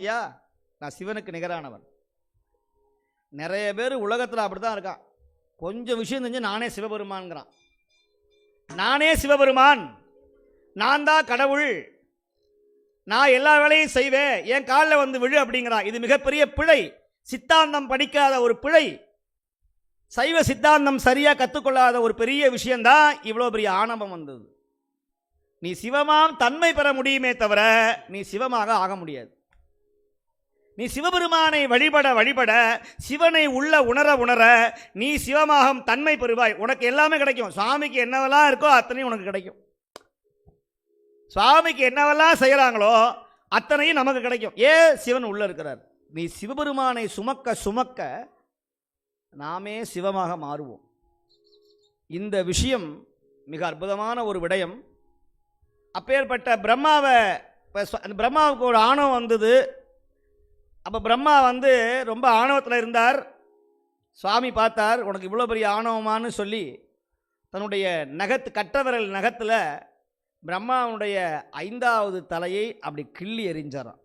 ஐயா நான் சிவனுக்கு நிகரானவன். நிறைய பேர் உலகத்தில் அப்படி தான் இருக்கான். கொஞ்சம் விஷயம் தெரிஞ்சு நானே சிவபெருமான்கிறான் நானே சிவபெருமான். நான் தான் கடவுள். நான் எல்லா வேலையும் செய்வேன். என் காலில் வந்து விழு அப்படிங்கிறான். இது மிகப்பெரிய பிழை. சித்தாந்தம் படிக்காத ஒரு பிழை. சைவ சித்தாந்தம் சரியாக கற்றுக்கொள்ளாத ஒரு பெரிய விஷயந்தான் இவ்வளோ பெரிய ஆணவம் வந்தது. நீ சிவமாம் தன்மை பெற முடியுமே தவிர நீ சிவமாக ஆக முடியாது. நீ சிவபெருமானை வழிபட வழிபட சிவனை உள்ள உணர உணர நீ சிவமாகம் தன்மை பெறுவாய். உனக்கு எல்லாமே கிடைக்கும். சுவாமிக்கு என்னவெல்லாம் இருக்கோ அத்தனையும் உனக்கு கிடைக்கும். சுவாமிக்கு என்னவெல்லாம் செய்கிறாங்களோ அத்தனையும் நமக்கு கிடைக்கும். ஏன் சிவன் உள்ள இருக்கிறார். நீ சிவபெருமானை சுமக்க சுமக்க நாமே சிவமாக மாறுவோம். இந்த விஷயம் மிக அற்புதமான ஒரு விடயம். அப்பேற்பட்ட பிரம்மாவை இப்போ அந்த பிரம்மாவுக்கு ஒரு ஆணவம் வந்தது. அப்போ பிரம்மா வந்து ரொம்ப ஆணவத்தில் இருந்தார். சுவாமி பார்த்தார் உனக்கு இவ்வளோ பெரிய ஆணவமான்னு சொல்லி தன்னுடைய நகத்து கட்டவிரல் நகத்தில் பிரம்மாவுடைய ஐந்தாவது தலையை அப்படி கிள்ளி எறிஞ்சாராம்.